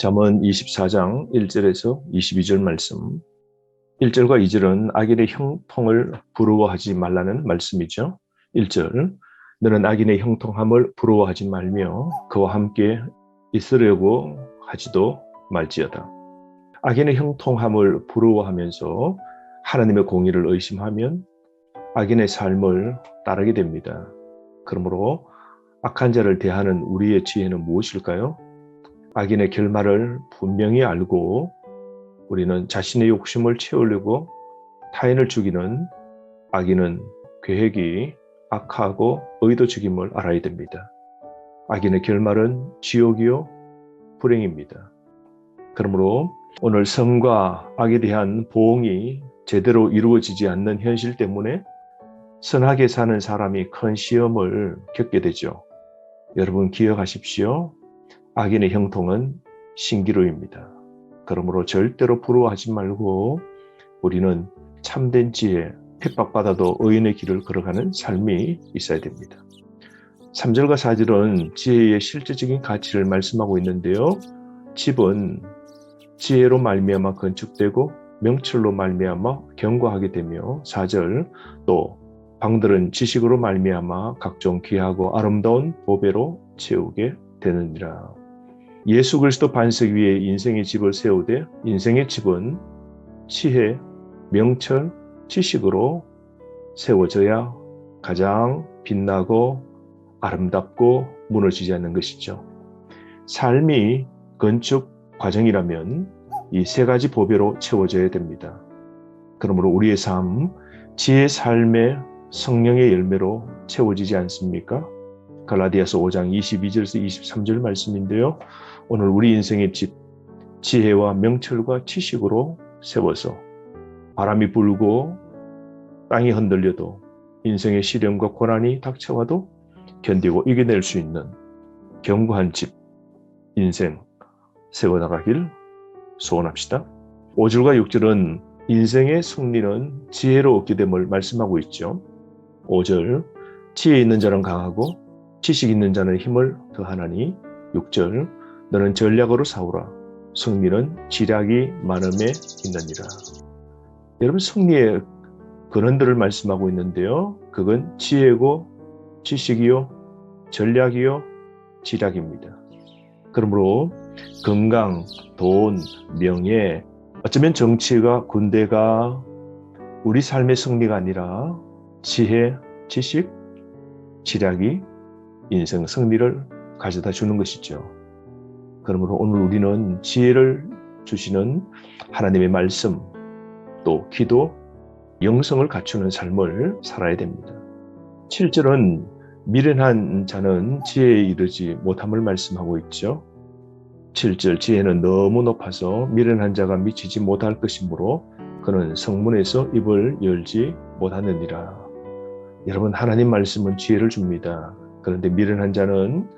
잠언 24장 1절에서 22절 말씀. 1절과 2절은 악인의 형통을 부러워하지 말라는 말씀이죠. 1절 너는 악인의 형통함을 부러워하지 말며 그와 함께 있으려고 하지도 말지어다. 악인의 형통함을 부러워하면서 하나님의 공의를 의심하면 악인의 삶을 따르게 됩니다. 그러므로 악한 자를 대하는 우리의 지혜는 무엇일까요? 악인의 결말을 분명히 알고 우리는 자신의 욕심을 채우려고 타인을 죽이는 악인은 계획이 악하고 의도적임을 알아야 됩니다. 악인의 결말은 지옥이요 불행입니다. 그러므로 오늘 성과 악에 대한 보응이 제대로 이루어지지 않는 현실 때문에 선하게 사는 사람이 큰 시험을 겪게 되죠. 여러분 기억하십시오. 악인의 형통은 신기루입니다. 그러므로 절대로 부러워하지 말고 우리는 참된 지혜, 핍박받아도 의인의 길을 걸어가는 삶이 있어야 됩니다. 3절과 4절은 지혜의 실제적인 가치를 말씀하고 있는데요. 집은 지혜로 말미암아 건축되고 명철로 말미암아 견고하게 되며 4절 또 방들은 지식으로 말미암아 각종 귀하고 아름다운 보배로 채우게 되느니라. 예수 그리스도 반석 위에 인생의 집을 세우되 인생의 집은 지혜, 명철, 지식으로 세워져야 가장 빛나고 아름답고 무너지지 않는 것이죠. 삶이 건축 과정이라면 이 세 가지 보배로 채워져야 됩니다. 그러므로 우리의 삶, 지혜 삶의 성령의 열매로 채워지지 않습니까? 갈라디아서 5장 22절에서 23절 말씀인데요. 오늘 우리 인생의 집, 지혜와 명철과 지식으로 세워서 바람이 불고 땅이 흔들려도 인생의 시련과 고난이 닥쳐와도 견디고 이겨낼 수 있는 견고한 집, 인생 세워나가길 소원합시다. 5절과 6절은 인생의 승리는 지혜로 얻게 됨을 말씀하고 있죠. 5절 지혜 있는 자는 강하고 지식 있는 자는 힘을 더하나니 6절 너는 전략으로 싸우라. 승리는 지략이 많음에 있느니라. 여러분 승리의 근원들을 말씀하고 있는데요. 그건 지혜고 지식이요 전략이요 지략입니다. 그러므로 건강, 돈, 명예, 어쩌면 정치가 군대가 우리 삶의 승리가 아니라 지혜, 지식, 지략이 인생 승리를 가져다 주는 것이죠. 그러므로 오늘 우리는 지혜를 주시는 하나님의 말씀, 또 기도, 영성을 갖추는 삶을 살아야 됩니다. 7절은 미련한 자는 지혜에 이르지 못함을 말씀하고 있죠. 7절 지혜는 너무 높아서 미련한 자가 미치지 못할 것이므로 그는 성문에서 입을 열지 못하느니라. 여러분 하나님 말씀은 지혜를 줍니다. 그런데 미련한 자는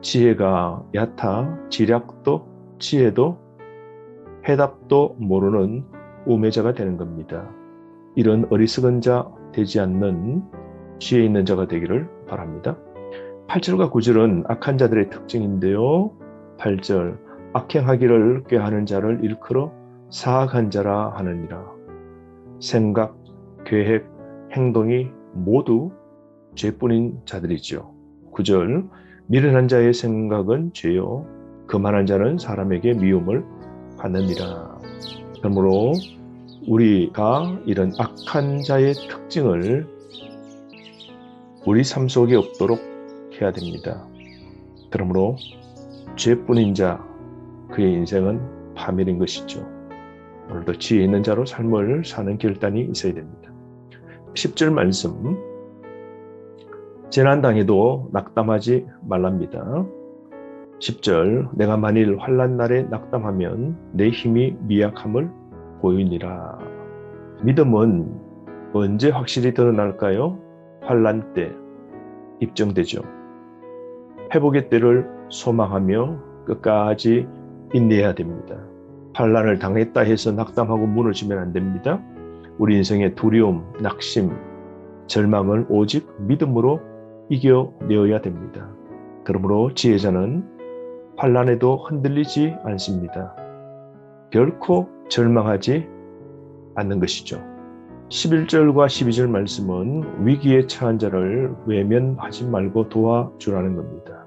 지혜가 얕아 지략도 지혜도 해답도 모르는 우매자가 되는 겁니다. 이런 어리석은 자 되지 않는 지혜 있는 자가 되기를 바랍니다. 8절과 9절은 악한 자들의 특징인데요. 8절 악행하기를 꾀하는 자를 일컬어 사악한 자라 하느니라. 생각, 계획, 행동이 모두 죄뿐인 자들이죠. 9절 미련한 자의 생각은 죄요. 그만한 자는 사람에게 미움을 받느니라. 그러므로 우리가 이런 악한 자의 특징을 우리 삶 속에 없도록 해야 됩니다. 그러므로 죄뿐인 자, 그의 인생은 파멸인 것이죠. 오늘도 지혜 있는 자로 삶을 사는 결단이 있어야 됩니다. 10절 말씀 재난당해도 낙담하지 말랍니다. 10절 내가 만일 환란 날에 낙담하면 내 힘이 미약함을 보이니라. 믿음은 언제 확실히 드러날까요? 환란 때 입증되죠. 회복의 때를 소망하며 끝까지 인내해야 됩니다. 환란을 당했다 해서 낙담하고 무너지면 안 됩니다. 우리 인생의 두려움, 낙심, 절망을 오직 믿음으로 이겨내어야 됩니다. 그러므로 지혜자는 환란에도 흔들리지 않습니다. 결코 절망하지 않는 것이죠. 11절과 12절 말씀은 위기에 처한 자를 외면하지 말고 도와주라는 겁니다.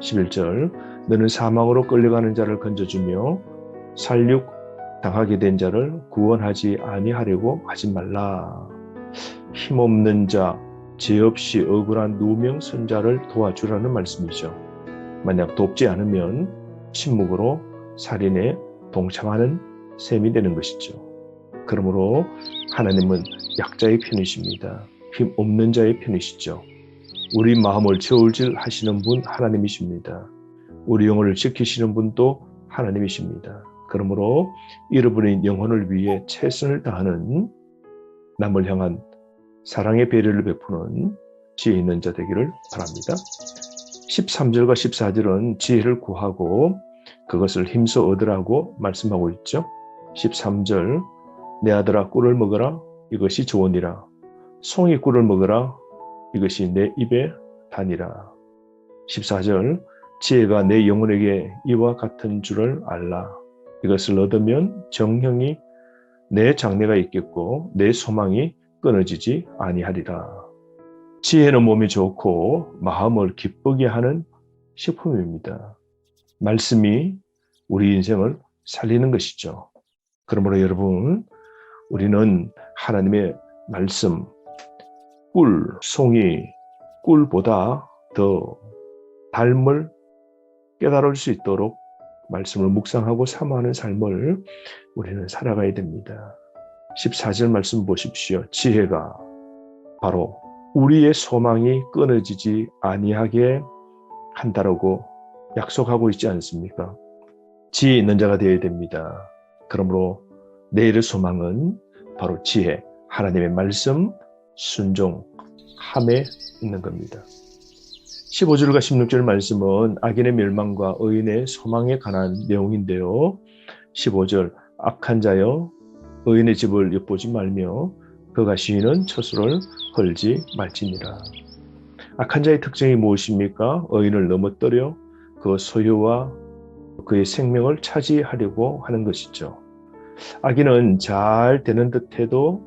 11절 너는 사망으로 끌려가는 자를 건져주며 살육 당하게 된 자를 구원하지 아니하려고 하지 말라. 힘없는 자, 죄 없이 억울한 누명 선자를 도와주라는 말씀이죠. 만약 돕지 않으면 침묵으로 살인에 동참하는 셈이 되는 것이죠. 그러므로 하나님은 약자의 편이십니다. 힘 없는 자의 편이시죠. 우리 마음을 저울질 하시는 분 하나님이십니다. 우리 영혼을 지키시는 분도 하나님이십니다. 그러므로 잃어버린 영혼을 위해 최선을 다하는 남을 향한 사랑의 배려를 베푸는 지혜 있는 자 되기를 바랍니다. 13절과 14절은 지혜를 구하고 그것을 힘써 얻으라고 말씀하고 있죠. 13절 내 아들아 꿀을 먹어라. 이것이 좋으니라. 송이 꿀을 먹어라. 이것이 내 입에 다니라. 14절 지혜가 내 영혼에게 이와 같은 줄을 알라. 이것을 얻으면 정형이 내 장래가 있겠고 내 소망이 끊어지지 아니하리라. 지혜는 몸이 좋고 마음을 기쁘게 하는 식품입니다. 말씀이 우리 인생을 살리는 것이죠. 그러므로 여러분 우리는 하나님의 말씀, 꿀, 송이, 꿀보다 더 닮을 깨달을 수 있도록 말씀을 묵상하고 사모하는 삶을 우리는 살아가야 됩니다. 14절 말씀 보십시오. 지혜가 바로 우리의 소망이 끊어지지 아니하게 한다라고 약속하고 있지 않습니까? 지혜 있는 자가 되어야 됩니다. 그러므로 내일의 소망은 바로 지혜, 하나님의 말씀, 순종, 함에 있는 겁니다. 15절과 16절 말씀은 악인의 멸망과 의인의 소망에 관한 내용인데요. 15절 악한 자여 의인의 집을 엿보지 말며 그가 시인은 처수를 헐지 말지니라. 악한 자의 특징이 무엇입니까? 의인을 넘어뜨려 그 소유와 그의 생명을 차지하려고 하는 것이죠. 악인은 잘 되는 듯해도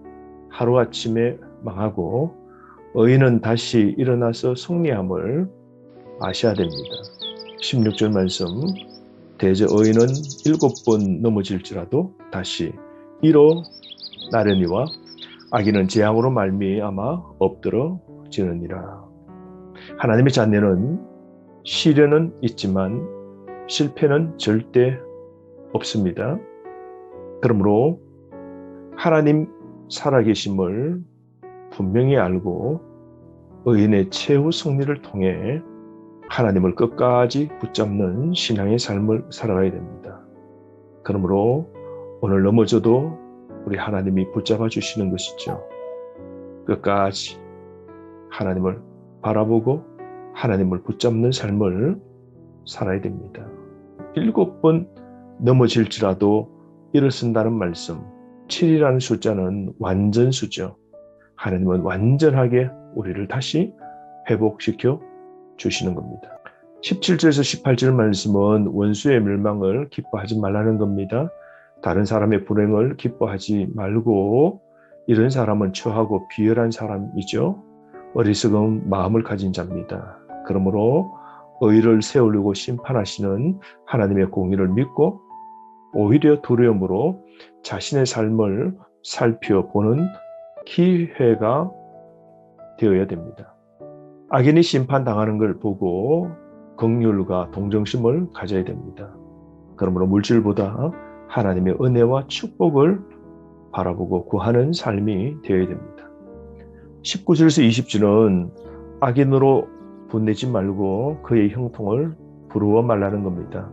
하루아침에 망하고 의인은 다시 일어나서 승리함을 아셔야 됩니다. 16절 말씀 대저 의인은 일곱 번 넘어질지라도 다시 일어나려니와 악인은 재앙으로 말미암아 엎드러지느니라. 하나님의 자녀는 시련은 있지만 실패는 절대 없습니다. 그러므로 하나님 살아계심을 분명히 알고 의인의 최후 승리를 통해 하나님을 끝까지 붙잡는 신앙의 삶을 살아가야 됩니다. 그러므로 오늘 넘어져도 우리 하나님이 붙잡아 주시는 것이죠. 끝까지 하나님을 바라보고 하나님을 붙잡는 삶을 살아야 됩니다. 일곱 번 넘어질지라도 일어선다는 말씀, 7이라는 숫자는 완전 수죠. 하나님은 완전하게 우리를 다시 회복시켜 주시는 겁니다. 17절에서 18절 말씀은 원수의 멸망을 기뻐하지 말라는 겁니다. 다른 사람의 불행을 기뻐하지 말고 이런 사람은 처하고 비열한 사람이죠. 어리석은 마음을 가진 자입니다. 그러므로 의를 세우려고 심판하시는 하나님의 공의를 믿고 오히려 두려움으로 자신의 삶을 살펴보는 기회가 되어야 됩니다. 악인이 심판당하는 걸 보고 긍휼과 동정심을 가져야 됩니다. 그러므로 물질보다 하나님의 은혜와 축복을 바라보고 구하는 삶이 되어야 됩니다. 19절에서 20절은 악인으로 분내지 말고 그의 형통을 부러워 말라는 겁니다.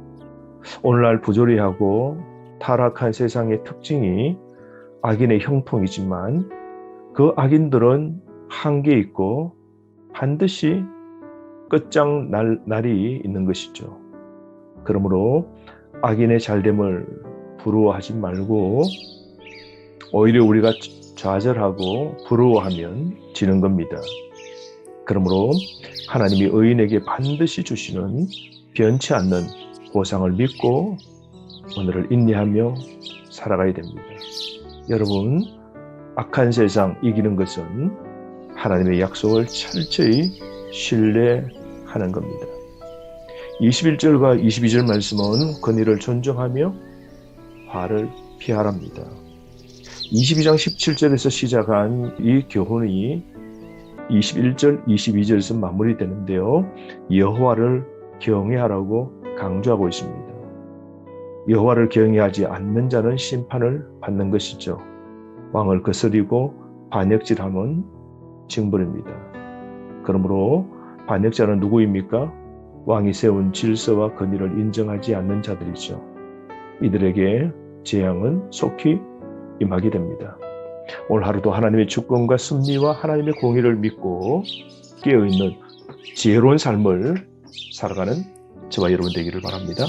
오늘날 부조리하고 타락한 세상의 특징이 악인의 형통이지만 그 악인들은 한계 있고 반드시 끝장 날 날이 있는 것이죠. 그러므로 악인의 잘됨을 부러워하지 말고 오히려 우리가 좌절하고 부러워하면 지는 겁니다. 그러므로 하나님이 의인에게 반드시 주시는 변치 않는 보상을 믿고 오늘을 인내하며 살아가야 됩니다. 여러분, 악한 세상 이기는 것은 하나님의 약속을 철저히 신뢰하는 겁니다. 21절과 22절 말씀은 권위를 존중하며 화를 피하랍니다. 22장 17절에서 시작한 이 교훈이 21절, 22절에서 마무리되는데요. 여호와를 경외하라고 강조하고 있습니다. 여호와를 경외하지 않는 자는 심판을 받는 것이죠. 왕을 거스리고 반역질하면 징벌입니다. 그러므로 반역자는 누구입니까? 왕이 세운 질서와 권위를 인정하지 않는 자들이죠. 이들에게 재앙은 속히 임하게 됩니다. 오늘 하루도 하나님의 주권과 섭리와 하나님의 공의를 믿고 깨어있는 지혜로운 삶을 살아가는 저와 여러분 되기를 바랍니다.